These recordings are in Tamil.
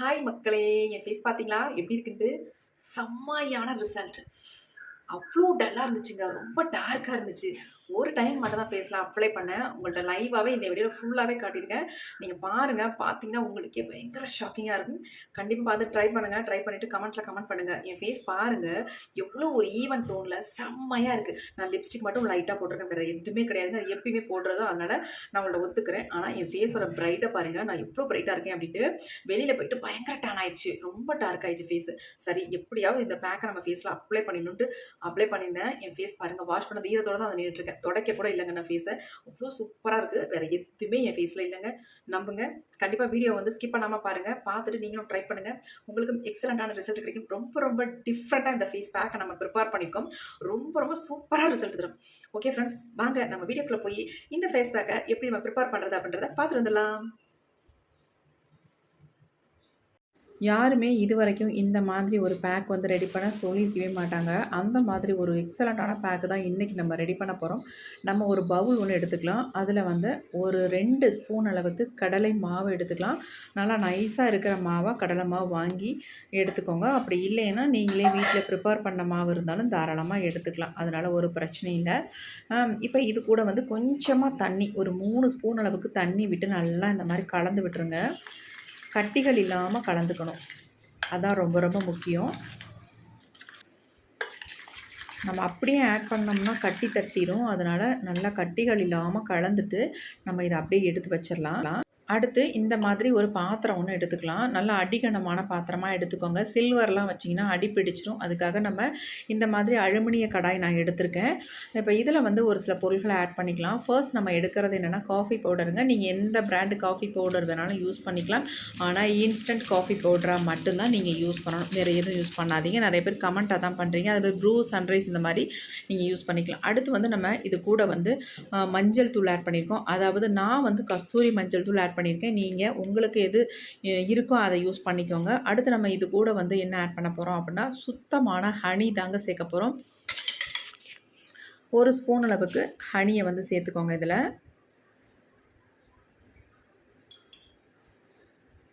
ஹாய் மக்களே என் ஃபேஸ் பார்த்தீங்களா எப்படி இருக்குன்ட்டு? செம்மையான ரிசல்ட் அவ்வளோ டல்லாக இருந்துச்சுங்க. ரொம்ப டார்க்காக இருந்துச்சு. ஒரு டைம் மட்டும் தான் ஃபேஸில் அப்ளை பண்ணேன். உங்கள்கிட்ட லைவாகவே இந்த வீடியோவில் ஃபுல்லாகவே காட்டியிருக்கேன். நீங்கள் பாருங்கள் பார்த்தீங்கன்னா உங்களுக்கே பயங்கர ஷாக்கிங்காக இருக்கும். கண்டிப்பாக பார்த்து ட்ரை பண்ணுங்கள் ட்ரை பண்ணிவிட்டு கமெண்ட்டில் கமெண்ட் பண்ணுங்கள் என் ஃபேஸ் பாருங்கள் எவ்வளோ ஒரு ஈவன் டோனில் செம்மையாக இருக்குது நான் லிப்ஸ்டிக் மட்டும் லைட்டாக போட்டிருக்கேன். வேறு எதுவுமே கிடையாது. அது எப்பயுமே போடுறதோ அதனால் நான் உங்கள்ட்ட ஒத்துக்கிறேன். ஆனால் என் ஃபேஸோட பிரைட்டாக பாருங்கள் நான் எவ்வளோ பிரைட்டாக இருக்கேன் அப்படின்ட்டு வெளியில் போயிட்டு பயங்கர டேன் ஆயிடுச்சு. ரொம்ப டார்க் ஆயிடுச்சு ஃபேஸ் சரி எப்படியாவது இந்த பேக்கை நம்ம ஃபேஸில் அப்ளை பண்ணிடணுன்ட்டு அப்ளை பண்ணியிருந்தேன். என் ஃபேஸ் பாருங்கள் வாஷ் பண்ண ஈரத்தோட தான் அதை நின்றுட்டுருக்கேன் தொடக்க கூட இல்லைங்க நான் ஃபேஸை அவ்வளோ சூப்பராக இருக்குது வேறு எதுவுமே என் ஃபேஸில் இல்லைங்க. நம்புங்க. கண்டிப்பாக வீடியோ வந்து ஸ்கிப் பண்ணாமல் பாருங்கள் பார்த்துட்டு நீங்களும் ட்ரை பண்ணுங்கள் உங்களுக்கு எக்ஸலண்ட்டான ரிசல்ட் கிடைக்கும். ரொம்ப ரொம்ப டிஃப்ரெண்ட்டாக இந்த ஃபேஸ் பேக்கை நம்ம ப்ரிப்பேர் பண்ணியிருக்கோம் ரொம்ப ரொம்ப சூப்பராக ரிசல்ட் தரும். ஓகே ஃப்ரெண்ட்ஸ் வாங்க நம்ம வீடியோக்குள்ளே போய் இந்த ஃபேஸ் பேக்கை எப்படி நம்ம ப்ரிப்பேர் பண்ணுறது அப்படின்றத பார்த்துட்டு வந்துடலாம். யாருமே இது வரைக்கும் இந்த மாதிரி ஒரு பேக் வந்து ரெடி பண்ண சொல்லியிருக்கவே மாட்டாங்க. அந்த மாதிரி ஒரு எக்ஸலண்ட்டான பேக்கு தான் இன்றைக்கி நம்ம ரெடி பண்ண போகிறோம் நம்ம ஒரு பவுல் ஒன்று எடுத்துக்கலாம். அதில் வந்து ஒரு ரெண்டு ஸ்பூன் அளவுக்கு கடலை மாவு எடுத்துக்கலாம். நல்லா நைஸாக இருக்கிற மாவை கடலை மாவு வாங்கி எடுத்துக்கோங்க. அப்படி இல்லைன்னா நீங்களே வீட்டில் ப்ரிப்பேர் பண்ண மாவு இருந்தாலும் தாராளமாக எடுத்துக்கலாம். அதனால் ஒரு பிரச்சனையும் இல்லை. இப்போ இது கூட வந்து கொஞ்சமாக தண்ணி ஒரு மூணு ஸ்பூன் அளவுக்கு தண்ணி விட்டு நல்லா இந்த மாதிரி கலந்து விட்டுருங்க. கட்டிகள் இல்லாமல் கலந்துக்கணும். அதான் ரொம்ப ரொம்ப முக்கியம். நம்ம அப்படியே ஆட் பண்ணோம்னா கட்டி தட்டிடும் அதனால் நல்லா கட்டிகள் இல்லாமல் கலந்துட்டு நம்ம இதை அப்படியே எடுத்து வச்சிடலாம் அடுத்து இந்த மாதிரி ஒரு பாத்திரம் ஒன்று எடுத்துக்கலாம். நல்லா அடிகனமான பாத்திரமாக எடுத்துக்கோங்க. சில்வர்லாம் வச்சிங்கன்னா அடி பிடிச்சிரும். அதுக்காக நம்ம இந்த மாதிரி அலுமினிய கடாய் நான் எடுத்திருக்கேன். இப்போ இதில் வந்து ஒரு சில பொருட்களை ஆட் பண்ணிக்கலாம். ஃபர்ஸ்ட் நம்ம எடுக்கிறது என்னென்னா காஃபி பவுடருங்க நீங்கள் எந்த பிராண்டு காஃபி பவுடர் வேணாலும் யூஸ் பண்ணிக்கலாம். ஆனால் இன்ஸ்டன்ட் காஃபி பவுடராக மட்டும்தான் நீங்கள் யூஸ் பண்ணணும். வேறு எதுவும் யூஸ் பண்ணாதீங்க. நிறைய பேர் கமெண்ட்டாக தான் பண்ணுறீங்க அது ப்ரூ சன்ரைஸ் இந்த மாதிரி நீங்கள் யூஸ் பண்ணிக்கலாம். அடுத்து வந்து நம்ம இது கூட வந்து மஞ்சள் தூள் ஆட் பண்ணியிருக்கோம் அதாவது நான் வந்து கஸ்தூரி மஞ்சள் தூள் ஆட் பண்ணியிருக்கேன். நீங்கள் உங்களுக்கு எது இருக்கோ அதை யூஸ் பண்ணிக்கோங்க. அடுத்து நம்ம இது கூட வந்து என்ன ஆட் பண்ண போகிறோம் அப்படின்னா சுத்தமான ஹனி தாங்க சேர்க்க போகிறோம் ஒரு ஸ்பூன் அளவுக்கு ஹனியை வந்து சேர்த்துக்கோங்க இதில்.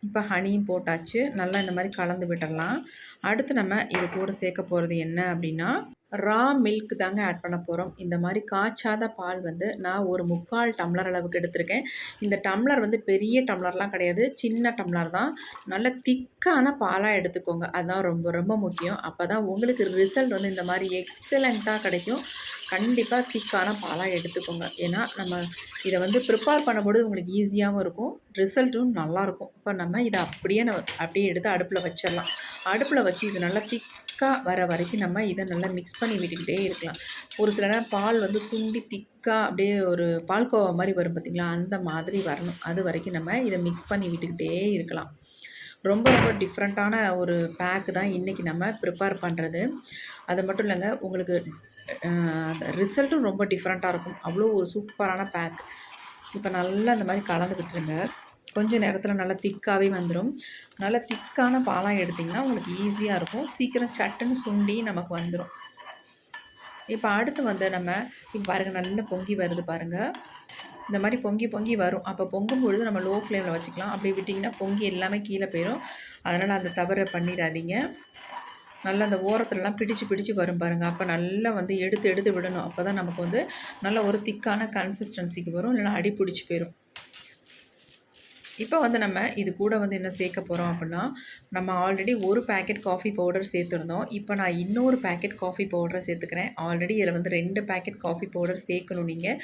இப்போ ஹனியும் போட்டாச்சு. நல்லா இந்த மாதிரி கலந்து விட்டுடலாம். அடுத்து நம்ம இது கூட சேர்க்க போகிறது என்ன அப்படின்னா ரா மில்க் தாங்க ஆட் பண்ண போகிறோம் இந்த மாதிரி காய்ச்சாத பால் வந்து நான் ஒரு முக்கால் டம்ளர் அளவுக்கு எடுத்திருக்கேன். இந்த டம்ளர் வந்து பெரிய டம்ளர்லாம் கிடையாது. சின்ன டம்ளர் தான். நல்ல திக்கான பாலாக எடுத்துக்கோங்க. அதுதான் ரொம்ப ரொம்ப முக்கியம். அப்போ தான் உங்களுக்கு ரிசல்ட் வந்து இந்த மாதிரி எக்ஸலண்ட்டாக கிடைக்கும். கண்டிப்பாக திக்கான பாலாக எடுத்துக்கோங்க. ஏன்னா நம்ம இதை வந்து ப்ரிப்பேர் பண்ணும்போது உங்களுக்கு ஈஸியாகவும் இருக்கும். ரிசல்ட்டும் நல்லாயிருக்கும் இப்போ நம்ம இதை அப்படியே நம்ம அப்படியே எடுத்து அடுப்பில் வச்சிடலாம். அடுப்பில் வச்சு இது நல்லா திக் திக்காக வர வரைக்கும் நம்ம இதை நல்லா மிக்ஸ் பண்ணி விட்டுக்கிட்டே இருக்கலாம். ஒரு சில நேரம் பால் வந்து சுண்டி திக்காக அப்படியே ஒரு பால்கோவா மாதிரி வரும் பார்த்திங்களா? அந்த மாதிரி வரணும். அது வரைக்கும் நம்ம இதை மிக்ஸ் பண்ணி விட்டுக்கிட்டே இருக்கலாம். ரொம்ப ரொம்ப டிஃப்ரெண்ட்டான ஒரு பேக்கு தான் இன்றைக்கி நம்ம ப்ரிப்பேர் பண்ணுறது அது மட்டும் இல்லைங்க உங்களுக்கு ரிசல்ட்டும் ரொம்ப டிஃப்ரெண்ட்டாக இருக்கும். அவ்வளோ ஒரு சூப்பரான பேக் இப்போ நல்லா அந்த மாதிரி கலந்துக்கிட்டுருங்க. கொஞ்சம் நேரத்தில் நல்லா திக்காகவே வந்துடும் நல்லா திக்கான பாலாக எடுத்திங்கன்னா உங்களுக்கு ஈஸியாக இருக்கும். சீக்கிரம் சட்டுன்னு சுண்டி நமக்கு வந்துடும் இப்போ அடுத்து வந்து நம்ம இப்போ பாருங்கள் நல்லா பொங்கி வருது பாருங்கள் இந்த மாதிரி பொங்கி பொங்கி வரும். அப்போ பொங்கும் பொழுது நம்ம லோ ஃப்ளேமில் வச்சுக்கலாம். அப்படி விட்டிங்கன்னா பொங்கி எல்லாமே கீழே போயிடும் அதனால் அந்த தவறை பண்ணிடாதீங்க. நல்லா அந்த ஓரத்துலலாம் பிடிச்சு பிடிச்சு வரும் பாருங்கள் அப்போ நல்லா வந்து எடுத்து எடுத்து விடணும். அப்போ தான் நமக்கு வந்து நல்ல ஒரு திக்கான கன்சிஸ்டன்சிக்கு வரும். இல்லைனா அடி பிடிச்சி போயிடும் இப்போ வந்து நம்ம இது கூட வந்து என்ன சேர்க்க போகிறோம் அப்படின்னா நம்ம ஆல்ரெடி ஒரு பேக்கெட் காஃபி பவுடர் சேர்த்துருந்தோம். இப்போ நான் இன்னொரு பேக்கெட் காஃபி பவுடரை சேர்த்துக்கிறேன். ஆல்ரெடி இதில் வந்து ரெண்டு பேக்கெட் காஃபி பவுடர் சேர்க்கணும் நீங்கள்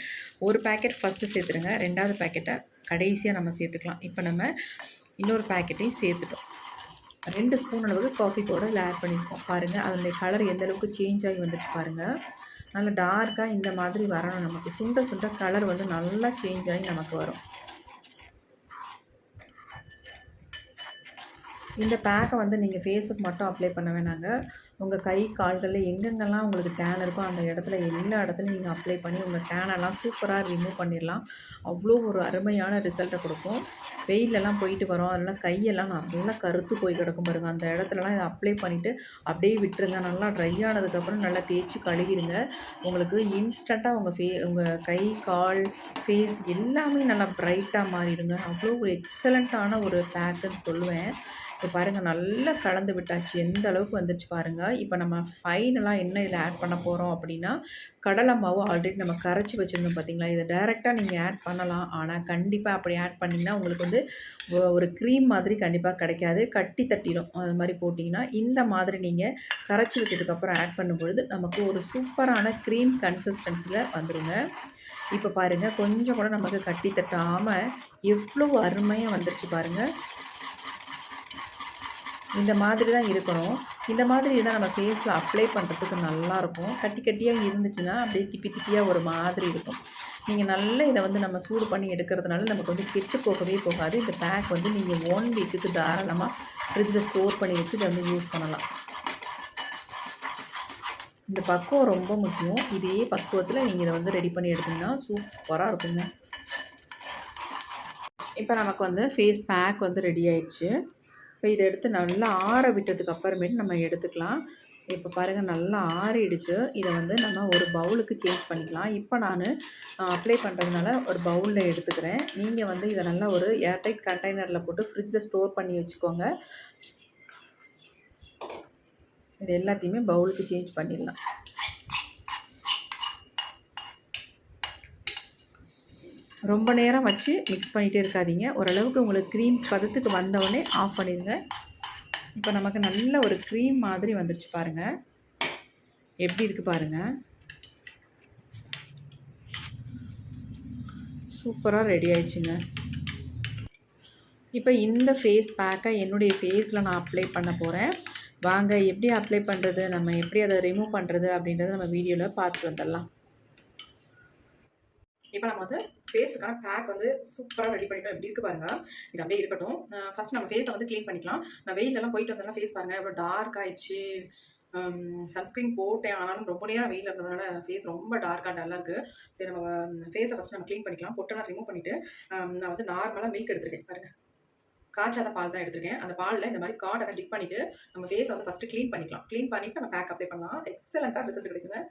ஒரு பேக்கெட் ஃபஸ்ட்டு சேர்த்துருங்க ரெண்டாவது பேக்கெட்டை கடைசியாக நம்ம சேர்த்துக்கலாம். இப்போ நம்ம இன்னொரு பேக்கெட்டையும் சேர்த்துட்டோம். ரெண்டு ஸ்பூன் அளவுக்கு காஃபி பவுடர் ஆட் பண்ணியிருக்கோம். பாருங்கள் அதனுடைய கலர் எந்த அளவுக்கு சேஞ்ச் ஆகி வந்துட்டு பாருங்கள் நல்லா டார்க்காக இந்த மாதிரி வரணும் நமக்கு. சுண்ட சுண்ட கலர் வந்து நல்லா சேஞ்ச் ஆகி நமக்கு வரும். இந்த பேக்கை வந்து நீங்கள் ஃபேஸுக்கு மட்டும் அப்ளை பண்ண வேணாங்க. உங்கள் கை கால்களில் எங்கெங்கெல்லாம் உங்களுக்கு டேன் இருக்கோ அந்த இடத்துல எல்லா இடத்துலையும் நீங்கள் அப்ளை பண்ணி உங்கள் டேனெல்லாம் சூப்பராக ரிமூவ் பண்ணிடலாம். அவ்வளோ ஒரு அருமையான ரிசல்ட்டை கொடுக்கும். வெயிலெல்லாம் போயிட்டு வரோம். அதெல்லாம் கையெல்லாம் நல்லா கருத்து போய் கிடக்கும் பாருங்கள் அந்த இடத்துலலாம் இதை அப்ளை பண்ணிவிட்டு அப்படியே விட்டுருங்க. நல்லா ட்ரை ஆனதுக்கப்புறம் நல்லா தேய்ச்சி கழுவிடுங்க. உங்களுக்கு இன்ஸ்டண்ட்டாக உங்கள் ஃபே உங்கள் கை கால் ஃபேஸ் எல்லாமே நல்லா ப்ரைட்டாக மாறிடுங்க. அவ்வளோ ஒரு எக்ஸலண்ட்டான ஒரு பேக்குன்னு சொல்லுவேன். இப்போ பாருங்கள் நல்லா கலந்து விட்டாச்சு. எந்த அளவுக்கு வந்துருச்சு பாருங்கள் இப்போ நம்ம ஃபைனலாக என்ன இதில் ஆட் பண்ண போகிறோம் அப்படின்னா கடலை மாவு ஆல்ரெடி நம்ம கரைச்சி வச்சுருந்தோம் பார்த்தீங்களா? இதை டேரெக்டாக நீங்கள் ஆட் பண்ணலாம். ஆனால் கண்டிப்பாக அப்படி ஆட் பண்ணிங்கன்னா உங்களுக்கு வந்து ஒரு க்ரீம் மாதிரி கண்டிப்பாக கிடைக்காது. கட்டி தட்டிடும். அது மாதிரி போட்டிங்கன்னா இந்த மாதிரி நீங்கள் கரைச்சி வச்சதுக்கப்புறம் ஆட் பண்ணும்பொழுது நமக்கு ஒரு சூப்பரான க்ரீம் கன்சிஸ்டன்சியில் வந்துடுங்க இப்போ பாருங்கள் கொஞ்சம் கூட நமக்கு கட்டி தட்டாமல் எவ்வளோ அருமையாக வந்துருச்சு பாருங்கள் இந்த மாதிரி தான் இருக்கணும். இந்த மாதிரி இருந்தால் நம்ம ஃபேஸில் அப்ளை பண்ணுறதுக்கு நல்லாயிருக்கும். கட்டி கட்டியாக இருந்துச்சுன்னா அப்படியே திப்பி திப்பியாக ஒரு மாதிரி இருக்கும். நீங்கள் நல்லா இதை வந்து நம்ம சூடு பண்ணி எடுக்கிறதுனால நமக்கு வந்து கெட்டு போகவே போகாது. இந்த பேக் வந்து நீங்கள் ஒன் வீக்குக்கு தாராளமாக ஃப்ரிட்ஜில் ஸ்டோர் பண்ணி வச்சு இதை வந்து யூஸ் பண்ணலாம். இந்த பக்குவம் ரொம்ப முக்கியம். இதே பக்குவத்தில் நீங்கள் இதை வந்து ரெடி பண்ணி எடுத்திங்கன்னா சூப்பராக இருக்குங்க. இப்போ நமக்கு வந்து ஃபேஸ் பேக் வந்து ரெடி ஆயிடுச்சு. இப்போ இதை எடுத்து நல்லா ஆற விட்டதுக்கு அப்புறமேட்டு நம்ம எடுத்துக்கலாம். இப்போ பாருங்கள் நல்லா ஆறிடுச்சு. இதை வந்து நம்ம ஒரு பவுலுக்கு சேஞ்ச் பண்ணிக்கலாம். இப்போ நான் அப்ளை பண்ணுறதுனால ஒரு பவுலில் எடுத்துக்கிறேன். நீங்கள் வந்து இதை நல்லா ஒரு ஏர்டைட் கண்டெய்னரில் போட்டு ஃப்ரிட்ஜில் ஸ்டோர் பண்ணி வச்சுக்கோங்க. இது எல்லாத்தையுமே பவுலுக்கு சேஞ்ச் பண்ணிடலாம். ரொம்ப நேரம் வச்சு மிக்ஸ் பண்ணிகிட்டே இருக்காதீங்க. ஓரளவுக்கு உங்களுக்கு க்ரீம் பதத்துக்கு வந்தவுடனே ஆஃப் பண்ணிடுங்க. இப்போ நமக்கு நல்ல ஒரு க்ரீம் மாதிரி வந்துருச்சு பாருங்கள் எப்படி இருக்குது பாருங்கள் சூப்பராக ரெடி ஆயிடுச்சுங்க. இப்போ இந்த ஃபேஸ் பேக்கை என்னுடைய ஃபேஸில் நான் அப்ளை பண்ண போகிறேன் வாங்க எப்படி அப்ளை பண்ணுறது நம்ம எப்படி அதை ரிமூவ் பண்ணுறது அப்படின்றத நம்ம வீடியோவில் பார்த்துட்டு வந்துடலாம். இப்போ நம்ம வந்து ஃபேஸுக்கான பேக் வந்து சூப்பராக ரெடி பண்ணிக்கலாம். எப்படி இருக்கு பாருங்க. இது அப்படியே இருக்கட்டும். ஃபர்ஸ்ட் நம்ம ஃபேஸை வந்து க்ளீன் பண்ணிக்கலாம். நான் வெயிலெல்லாம் போயிட்டு வந்தாலும் ஃபேஸ் பாருங்க. எவ்வளோ டார்க் ஆயிடுச்சு. சன்ஸ்க்ரீன் போட்டேன். ஆனாலும் ரொம்ப நேரம் வெயில் இருந்ததுனால ஃபேஸ் ரொம்ப டார்க்காக டல்லாக இருக்குது சரி நம்ம ஃபேஸை ஃபஸ்ட் நம்ம க்ளீன் பண்ணிக்கலாம். பொட்டெல்லாம் ரிமூவ் பண்ணிவிட்டு நான் வந்து நார்மலாக மில்க் எடுத்துருக்கேன். பாருங்கள் காய்ச்சாத பால் தான் எடுத்துருக்கேன். அந்த பாலில் இந்த மாதிரி கார்டை டிக் பண்ணிவிட்டு நம்ம ஃபேஸை வந்து ஃபஸ்ட்டு க்ளீன் பண்ணிக்கலாம். க்ளீன் பண்ணிவிட்டு நம்ம பேக் அப்ளை பண்ணலாம். எக்ஸலண்ட்டாக ரிசல்ட் கிடைக்குங்க.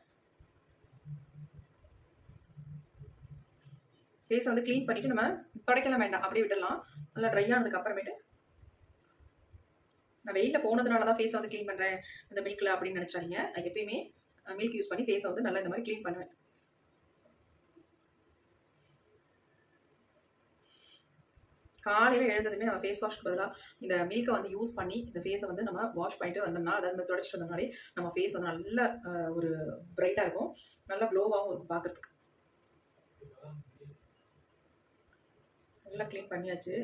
ஃபேஸை வந்து க்ளீன் பண்ணிவிட்டு நம்ம துடைக்கலாம் வேண்டாம். அப்படியே விட்டுடலாம். நல்லா ட்ரை ஆனதுக்கு அப்புறமேட்டு நான் வெயிலில் போனதுனால தான் ஃபேஸை வந்து க்ளீன் பண்ணுறேன் இந்த மில்கில் அப்படின்னு நினச்சாதீங்க நான் எப்பயுமே மில்க் யூஸ் பண்ணி ஃபேஸை வந்து நல்லா இந்த மாதிரி க்ளீன் பண்ணுவேன். காலையில் எழுந்ததுமே நம்ம ஃபேஸ் வாஷ்க்கு பதிலாக இந்த மில்கை வந்து யூஸ் பண்ணி இந்த ஃபேஸை வந்து நம்ம வாஷ் பண்ணிட்டு வந்தோம்னா அதாவது தொடச்சிட்டு வந்தோம்னாலே நம்ம ஃபேஸ் வந்து நல்ல ஒரு பிரைட்டாக இருக்கும். நல்லா க்ளோவாகவும் இருக்கும் பார்க்குறதுக்கு. நல்லா க்ளீன் பண்ணியாச்சு.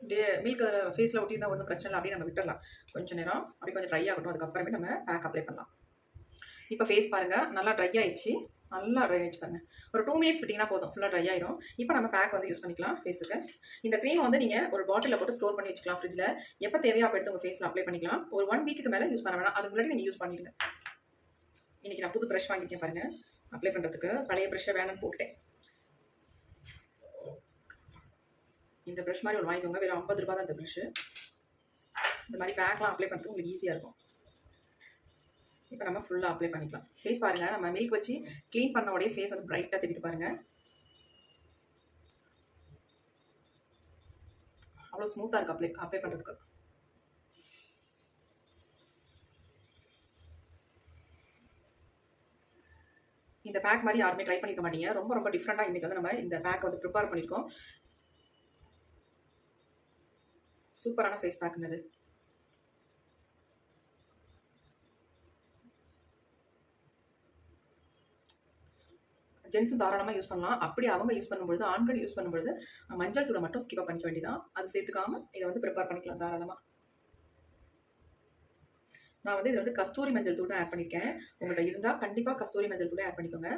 அப்படியே மில்க் அதில் ஃபேஸில் ஒட்டி ஒன்றும் பிரச்சனை இல்லை அப்படியே நம்ம விட்டுடலாம் கொஞ்சம் நேரம் அப்படி கொஞ்சம் ட்ரை ஆகட்டும் அதுக்கப்புறமே நம்ம பேக் அப்ளை பண்ணலாம். இப்போ ஃபேஸ் பாருங்கள் நல்லா ட்ரை ஆயிடுச்சு. நல்லா ட்ரை ஆயிடுச்சு பாருங்கள் ஒரு டூ மினிட்ஸ் விட்டிங்கன்னா போதும் ஃபுல்லாக ட்ரை ஆயிடும் இப்போ நம்ம பேக் வந்து யூஸ் பண்ணிக்கலாம் ஃபேஸுக்கு இந்த க்ரீம் வந்து நீங்கள் ஒரு பாட்டிலில் போட்டு ஸ்டோர் பண்ணி வச்சுக்கலாம் ஃப்ரிட்ஜில் எப்போ தேவையோ அப்போ எடுத்து உங்கள் ஃபேஸில் அப்ளை பண்ணிக்கலாம். ஒரு ஒன் வீக்கு மேலே யூஸ் பண்ண வேணாம். அதுக்கு முன்னாடி நீங்கள் யூஸ் பண்ணிடுங்க. இன்றைக்கி நான் புது ப்ரெஷ் வாங்கியிருக்கேன் பாருங்கள் அப்ளை பண்ணுறதுக்கு பழைய ப்ரெஷ்ஷாக வேணும்னு போட்டேன் இந்த ப்ரஷ் மாதிரி ஒன்று வாங்கிக்கோங்க. வெறும் ஐம்பது ரூபா தான் இந்த ப்ரஷ்ஷு இந்த மாதிரி பேக்லாம் அப்ளை பண்ணுறதுக்கு உங்களுக்கு ஈஸியாக இருக்கும். இப்போ நம்ம ஃபுல்லாக அப்ளை பண்ணிக்கலாம். ஃபேஸ் பாருங்கள் நம்ம மில்க் வச்சு க்ளீன் பண்ண உடைய ஃபேஸ் வந்து பிரைட்டாக தெரிவித்து பாருங்கள் அவ்வளோ ஸ்மூத்தாக இருக்குது அப்ளை அப்ளை பண்ணுறதுக்கு இந்த பேக் மாதிரி யாருமே ட்ரை பண்ணிக்க மாட்டீங்க. ரொம்ப ரொம்ப டிஃப்ரெண்ட்டாக இன்றைக்கி வந்து நம்ம இந்த பேக் வந்து ப்ரிப்பேர் பண்ணியிருக்கோம் சூப்பரான ஃபேஸ் பேக்குங்க ஜென்ஸும் தாராளமாக யூஸ் பண்ணலாம். அப்படி அவங்க யூஸ் பண்ணும்பொழுது ஆண்கள் யூஸ் பண்ணும்பொழுது மஞ்சள் தூளை மட்டும் ஸ்கிப் பண்ணிக்க வேண்டியதான் அது சேர்த்துக்காம இதை வந்து ப்ரிப்பேர் பண்ணிக்கலாம் தாராளமாக நான் வந்து இதில் வந்து கஸ்தூரி மஞ்சள் தூள் தான் ஆட் பண்ணியிருக்கேன் உங்கள்கிட்ட இருந்தால் கண்டிப்பாக கஸ்தூரி மஞ்சள் தூளே ஆட் பண்ணிக்கோங்க.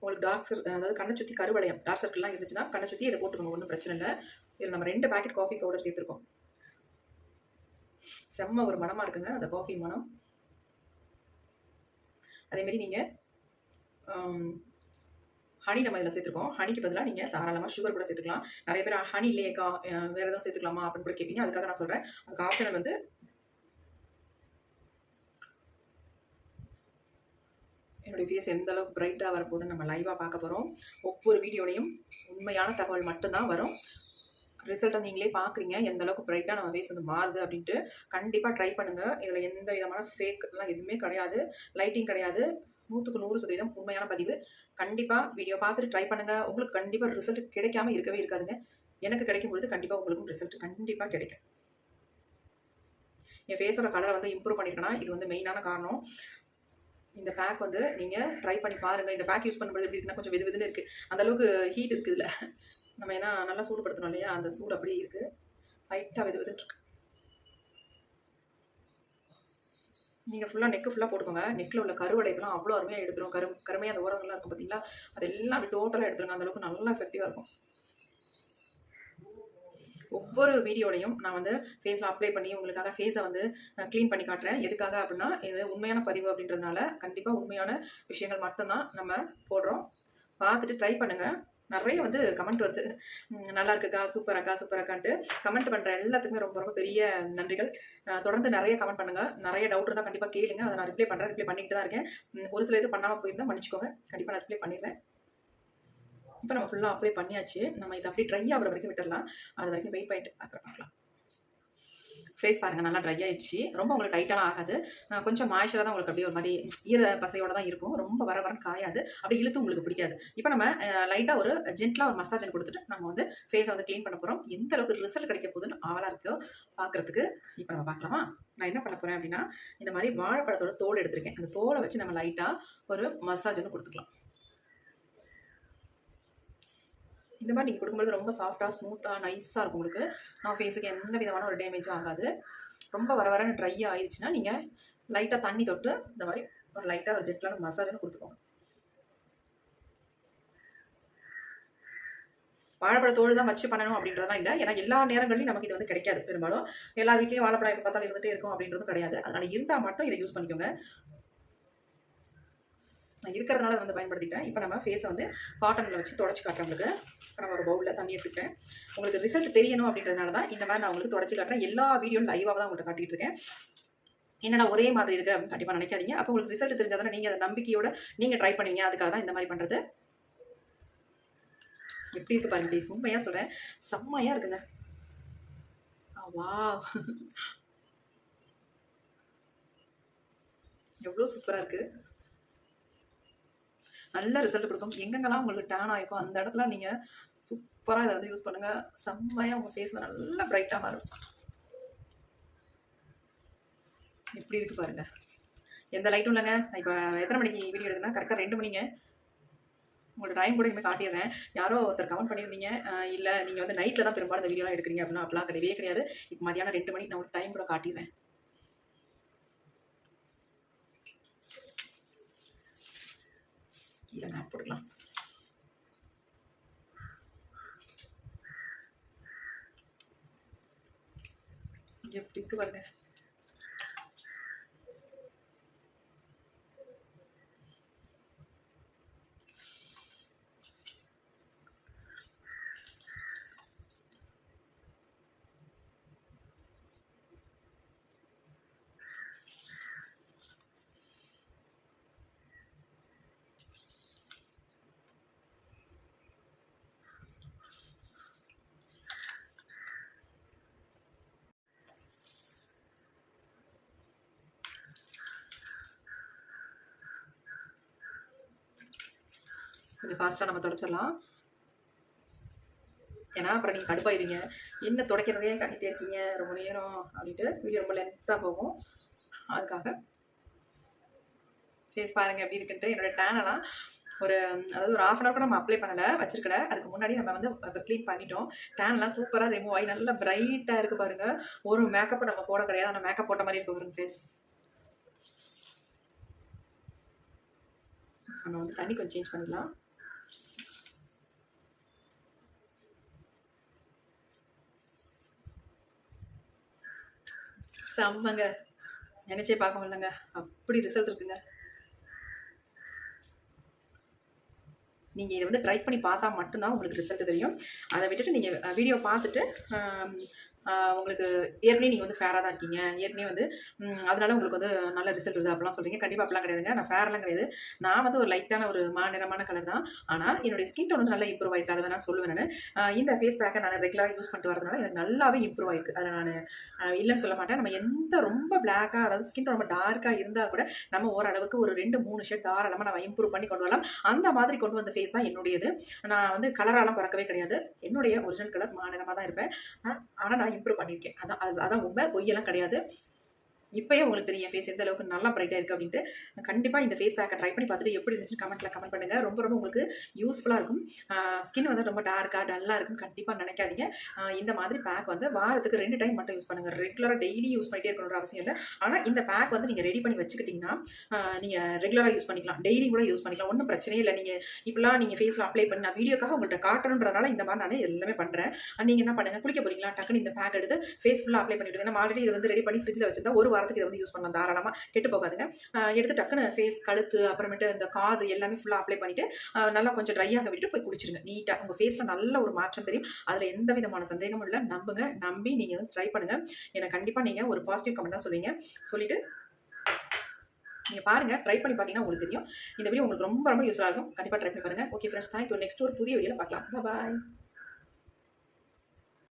உங்களுக்கு டார்க் சர் அதாவது கண்ணை சுற்றி கருவளையம் டார்க் சர்க்கிள்லாம் இருந்துச்சுன்னா கண்ணை சுற்றி இதை போட்டுக்கோங்க ஒன்றும் பிரச்சனை இல்லை. இதில் நம்ம ரெண்டு பேக்கெட் காஃபி பவுடர் சேர்த்துருக்கோம். செம்ம ஒரு மனமாக இருக்குங்க அந்த காஃபி மனம். அதேமாரி நீங்கள் ஹனி நம்ம இதில் சேர்த்துருக்கோம். ஹனிக்கு பதிலாக நீங்கள் தாராளமாக சுகர் கூட சேர்த்துக்கலாம். நிறைய பேர் ஹனி இல்லையேக்கா வேறு எதுவும் சேர்த்துக்கலாமா? அப்படின்னு கூட கேட்பீங்க அதுக்காக நான் சொல்கிறேன் அதுக்கு ஆப்ஷனல் வந்து என்னுடைய ஃபேஸ் எந்த அளவுக்கு பிரைட்டாக வரப்போகுதுன்னு நம்ம லைவாக பார்க்க போகிறோம் ஒவ்வொரு வீடியோலையும் உண்மையான தகவல் மட்டும்தான் வரும். ரிசல்ட்டை நீங்களே பார்க்குறீங்க. எந்த அளவுக்கு பிரைட்டாக நம்ம ஃபேஸ் வந்து மாறுது அப்படின்ட்டு கண்டிப்பாக ட்ரை பண்ணுங்கள் இதில் எந்த விதமான ஃபேக்லாம் எதுவுமே கிடையாது. லைட்டிங் கிடையாது. நூற்றுக்கு நூறு சதவீதம் உண்மையான பதிவு. கண்டிப்பாக வீடியோ பார்த்துட்டு ட்ரை பண்ணுங்கள் உங்களுக்கு கண்டிப்பாக ரிசல்ட் கிடைக்காம இருக்கவே இருக்காதுங்க. எனக்கு கிடைக்கும் பொழுது கண்டிப்பாக உங்களுக்கும் ரிசல்ட் கண்டிப்பாக கிடைக்கும். என் ஃபேஸோட கலரை வந்து இம்ப்ரூவ் பண்ணியிருக்கேன்னா இது வந்து மெயினான காரணம். இந்த பேக் வந்து நீங்கள் ட்ரை பண்ணி பாருங்கள் இந்த பேக் யூஸ் பண்ணும்போது எப்படி இருக்குன்னா கொஞ்சம் வெது வெதுன்னு இருக்குது அந்த அளவுக்கு ஹீட் இருக்குது நம்ம ஏன்னா நல்லா சூடுபடுத்தணும் இல்லையா? அந்த சூடு அப்படியே இருக்குது லைட்டாக வெது வெதுன்னு நீங்கள் ஃபுல்லாக நெக்கு ஃபுல்லாக போட்டுக்கோங்க. நெக்கில் உள்ள கருவடைப்பெல்லாம் அவ்வளோ அருமையாக எடுத்துரும். கரு கருமையாக அந்த ஓரங்கள்லாம் இருக்கும் பார்த்தீங்களா அதெல்லாம் அப்படி டோட்டலாக எடுத்துருங்க. அந்தளவுக்கு நல்லா எஃபெக்டிவாக இருக்கும். ஒவ்வொரு வீடியோலையும் நான் வந்து ஃபேஸில் அப்ளை பண்ணி உங்களுக்காக ஃபேஸை வந்து க்ளீன் பண்ணி காட்டுறேன். எதுக்காக அப்படின்னா இது உண்மையான பதிவு அப்படின்றதுனால கண்டிப்பாக உண்மையான விஷயங்கள் மட்டும்தான் நம்ம போடுறோம். பார்த்துட்டு ட்ரை பண்ணுங்கள் நிறைய வந்து கமெண்ட் வருது. நல்லா இருக்குக்கா சூப்பர் அக்கா சூப்பர் அக்கான்ட்டு கமெண்ட் பண்ணுற எல்லாத்துக்குமே ரொம்ப ரொம்ப பெரிய நன்றிகள். தொடர்ந்து நிறைய கமெண்ட் பண்ணுங்கள் நிறைய டவுட் இருந்தால் கண்டிப்பாக கேளுங்க. அதை நான் ரிப்ளை பண்ணுறேன் ரிப்ளை பண்ணிட்டு தான் இருக்கேன் ஒரு சில இது பண்ணாமல் போயிருந்தால் மன்னிச்சிக்கோங்க. கண்டிப்பாக நான் ரிப்ளை பண்ணிடுறேன். இப்போ நம்ம ஃபுல்லாக அப்ளை பண்ணியாச்சு. நம்ம இதை அப்படியே ட்ரை ஆகிற வரைக்கும் விட்டுடலாம் அது வரைக்கும் வெயிட் பண்ணிட்டு அப்புறம் பார்க்கலாம். ஃபேஸ் பாருங்கள் நல்லா ட்ரை ஆயிடுச்சு. ரொம்ப உங்களுக்கு டைட்டாலாம் ஆகாது. கொஞ்சம் மாய்ச்சராக தான் உங்களுக்கு அப்படியே ஒரு மாதிரி ஈர பசையோட தான் இருக்கும். ரொம்ப வர வர காயாது. அப்படி இழுத்து உங்களுக்கு பிடிக்காது. இப்போ நம்ம லைட்டாக ஒரு ஜென்டலாக ஒரு மசாஜ் கொடுத்துட்டு நம்ம வந்து ஃபேஸை வந்து க்ளீன் பண்ண போகிறோம் எந்த அளவுக்கு ரிசல்ட் கிடைக்க போகுதுன்னு ஆவலாக இருக்கோ பார்க்குறதுக்கு இப்போ நம்ம பார்க்கலாமா? நான் என்ன பண்ண போகிறேன் அப்படின்னா இந்த மாதிரி வாழைப்பழத்தோட தோல் எடுத்திருக்கேன். அந்த தோலை வச்சு நம்ம லைட்டாக ஒரு மசாஜ் ஒன்று கொடுத்துக்கலாம். இந்த மாதிரி நீங்கள் கொடுக்கும்போது ரொம்ப சாஃப்டாக ஸ்மூத்தாக நைஸாக இருக்கும் உங்களுக்கு. நான் ஃபேஸுக்கு எந்த விதமான ஒரு டேமேஜும் ஆகாது. ரொம்ப வர வரன்னு ட்ரை ஆயிடுச்சுன்னா நீங்கள் லைட்டாக தண்ணி தொட்டு இந்த மாதிரி ஒரு லைட்டாக ஒரு ஜெட்டிலான மசாஜ்னு கொடுத்துக்கோங்க. வாழைப்பழத்தோடு தான் வச்சு பண்ணணும் அப்படின்றதெல்லாம் இல்லை. ஏன்னா எல்லா நேரங்களிலும் நமக்கு இது வந்து கிடைக்காது. பெரும்பாலும் எல்லா வீட்லேயும் வாழைப்பழம் எப்போ பார்த்தாலும் இருந்துகிட்டே இருக்கும் அப்படின்றதும் கிடையாது. அதனால் இருந்தால் மட்டும் இதை யூஸ் பண்ணிக்கோங்க. நான் இருக்கிறதுனால வந்து பயன்படுத்திட்டேன். இப்போ நம்ம ஃபேஸை வந்து காட்டனில் வச்சு தொடச்சி காட்டுறேன் உங்களுக்கு. இப்போ நம்ம ஒரு பவுலில் தண்ணி எடுத்துக்கிட்டேன். உங்களுக்கு ரிசல்ட் தெரியணும் அப்படின்றதுனால தான் இந்த மாதிரி நான் உங்களுக்கு தொடச்சி காட்டுறேன். எல்லா வீடியோவும் லைவாக தான் உங்கள்கிட்ட காட்டிகிட்டு இருக்கேன். என்னடா ஒரே மாதிரி இருக்குது அப்படின்னு கண்டிப்பாக நினைக்காதீங்க. அப்போ உங்களுக்கு ரிசல்ட் தெரிஞ்சால் தானே நீங்கள் அதை நம்பிக்கையோட நீங்கள் ட்ரை பண்ணுவீங்க அதுக்காக தான் இந்த மாதிரி பண்ணுறது எப்படி இருக்கு பாருங்க ஃபேஸ் உண்மையாக சொல்கிறேன் செம்மையாக இருக்குங்க. வா எவ்வளோ சூப்பராக இருக்குது நல்ல ரிசல்ட் கொடுக்கும். எங்கெங்கெல்லாம் உங்களுக்கு டேன் ஆகிருக்கும் அந்த இடத்துல நீங்கள் சூப்பராக இதை வந்து யூஸ் பண்ணுங்கள் செம்மையாக உங்கள் ஃபேஸ் நல்லா பிரைட்டாக மாறும். எப்படி இருக்கு பாருங்க. எந்த லைட்டும் இல்லைங்க. நான் இப்போ எத்தனை மணிக்கு வீடியோ எடுக்கணும் கரெக்டாக ரெண்டு மணிங்க. உங்களோட டைம் கூட இனிமேல் காட்டிடுறேன். யாரோ ஒருத்தர் கமெண்ட் பண்ணியிருந்தீங்க. இல்லை நீங்கள் வந்து நைட்டில் தான் பெரும்பாலும் இந்த வீடியோலாம் எடுக்கிறீங்க அப்படின்னா அப்படிலாம் கிடையவே கிடையாது. இப்போ மதியானம் ரெண்டு மணி நான் ஒரு டைம் கூட காட்டிடுறேன். இல்லைங்க மேப் எப்படி இருக்கு பாருங்க கொஞ்சம் ஃபாஸ்ட்டாக நம்ம தொடச்சிடலாம். ஏன்னா அப்புறம் நீங்கள் கடுப்பாயிருவீங்க. என்ன துடைக்கிறதே கட்டிகிட்டே இருக்கீங்க ரொம்ப நேரம் அப்படின்ட்டு வீடியோ ரொம்ப லென்த்தாக போகும். அதுக்காக ஃபேஸ் பாருங்கள் எப்படி இருக்குன்ட்டு என்னோட டேனெல்லாம் ஒரு அதாவது ஒரு ஆஃப் அன் கூட நம்ம அப்ளை பண்ணலை வச்சிருக்கல. அதுக்கு முன்னாடி நம்ம வந்து க்ளீன் பண்ணிட்டோம். டேன்லாம் சூப்பராக ரிமூவ் ஆகி நல்லா பிரைட்டாக இருக்குது பாருங்கள் ஒரு மேக்கப் நம்ம போட கிடையாது. ஆனால் மேக்கப் போட்ட மாதிரி இருக்கு பாருங்க ஃபேஸ் நம்ம வந்து தண்ணி கொஞ்சம் சேஞ்ச் பண்ணிடலாம். செம்மங்க. நினைச்சே பார்க்க முடியலங்க. அப்படி ரிசல்ட் இருக்குங்க. நீங்கள் இதை வந்து ட்ரை பண்ணி பார்த்தா மட்டும்தான் உங்களுக்கு ரிசல்ட் தெரியும். அதை விட்டுட்டு நீங்கள் வீடியோ பார்த்துட்டு உங்களுக்கு ஏற்கனவே நீங்கள் வந்து ஃபேராக தான் இருக்கீங்க. ஏற்கனவே வந்து அதனால் அதனால உங்களுக்கு வந்து நல்ல ரிசல்ட் வருது அப்படிலாம் சொல்கிறீங்க கண்டிப்பாக அப்படிலாம் கிடையாதுங்க. நான் ஃபேர்லாம் கிடையாது. நான் வந்து ஒரு லைட்டான ஒரு மாநிறமான கலர் தான். ஆனால் என்னுடைய ஸ்கின் டோன் வந்து நல்லா இம்ப்ரூவ் ஆயிருக்கு. அதை நான் சொல்லுவேன் நான். இந்த ஃபேஸ் பேக்கை நான் ரெகுலராக யூஸ் பண்ணிட்டு வரதுனால எனக்கு நல்லாவே இம்ப்ரூவ் ஆயிருக்கு. அதை நான் இல்லைன்னு சொல்ல மாட்டேன். நம்ம எந்த ரொம்ப பிளாக்காக அதாவது ஸ்கின் ரொம்ப டார்க்காக இருந்தால் கூட நம்ம ஓரளவுக்கு ஒரு ரெண்டு மூணு ஷேட் தாராளமாக நம்ம இம்ப்ரூவ் பண்ணி கொண்டு வரலாம். அந்த மாதிரி கொண்டு வந்த ஃபேஸ் தான் என்னுடையது. நான் வந்து கலராலாம் பிறக்கவே கிடையாது. என்னுடைய ஒரிஜினல் கலர் மாநிலமாக தான் இருப்பேன். ஆனால் நான் இம்ப்ரூவ் பண்ணியிருக்கேன் அதான் அது அதான் உண்மை. பொய்யெல்லாம் கிடையாது. இப்போயே உங்களுக்கு தெரியும் ஃபேஸ் எந்த அளவுக்கு நல்லா பிரைட்டாக இருக்குது அப்படின்ட்டு. கண்டிப்பாக இந்த ஃபேஸ் பேக்கை ட்ரை பண்ணி பார்த்துட்டு எப்படி இருந்துச்சுன்னு கமெண்ட்டில் கமெண்ட் பண்ணுங்கள் ரொம்ப ரொம்ப உங்களுக்கு யூஸ்ஃபுல்லாக இருக்கும். ஸ்கின் வந்து ரொம்ப டார்க்காக டல்லாக இருக்குன்னு கண்டிப்பாக நினைக்காதீங்க. இந்த மாதிரி பேக் வந்து வாரத்துக்கு ரெண்டு டைம் மட்டும் யூஸ் பண்ணுங்கள் ரெகுலராக டெய்லி யூஸ் பண்ணிட்டே இருக்கணுன்ற அவசியம் இல்லை. ஆனால் இந்த பேக் வந்து நீங்கள் ரெடி பண்ணி வச்சுக்கிட்டிங்கன்னா நீங்கள் ரெகுலராக யூஸ் பண்ணிக்கலாம். டெய்லி கூட யூஸ் பண்ணிக்கலாம். ஒன்றும் பிரச்சனையே இல்லை. நீங்கள் இப்படிலாம் நீங்கள் ஃபேஸில் அப்ளை பண்ணி நான் வீடியோக்காக உங்கள்கிட்ட காட்டணுன்றதுனால இந்த மாதிரி நான் எல்லாமே பண்ணுறேன் நீங்கள் என்ன பண்ணுங்கள் குளிக்க போகிறீங்களா டக்குன்னு இந்த பேக் எடுத்து ஃபேஸ் ஃபுல்லாக அப்ளை பண்ணிவிடுங்க நம்ம ஆல்ரெடி இது வந்து ரெடி பண்ணி ஃப்ரிட்ஜில் வச்சிருந்தா ஒரு வாரத்துக்கு இதை வந்து யூஸ் பண்ணலாம் தாராளமாக கெட்டு போகாதுங்க. எடுத்து டக்குன்னு ஃபேஸ் கழுத்து அப்புறமேட்டு இந்த காது எல்லாமே ஃபுல்லாக அப்ளை பண்ணிவிட்டு நல்லா கொஞ்சம் ட்ரை ஆக விட்டு போய் குளிச்சிருங்க. நீட்டாக உங்கள் ஃபேஸில் நல்ல ஒரு மாற்றம் தெரியும். அதில் எந்த விதமான சந்தேகமும் இல்லை. நம்புங்க நம்பி நீங்கள் வந்து ட்ரை பண்ணுங்கள் எனக்கு கண்டிப்பாக நீங்கள் ஒரு பாசிட்டிவ் கமெண்ட் தான் சொல்லுவீங்க சொல்லிவிட்டு நீங்கள் பாருங்கள் ட்ரை பண்ணி பார்த்தீங்கன்னா உங்களுக்கு தெரியும். இந்த வீடியோ உங்களுக்கு ரொம்ப ரொம்ப யூஸ்ஃபுல்லாக இருக்கும். கண்டிப்பாக ட்ரை பண்ணி பாருங்கள் ஓகே ஃப்ரெண்ட்ஸ் தேங்க்யூ நெக்ஸ்ட் ஒரு புதிய வீடியோவில் பார்க்கலாம். பாய்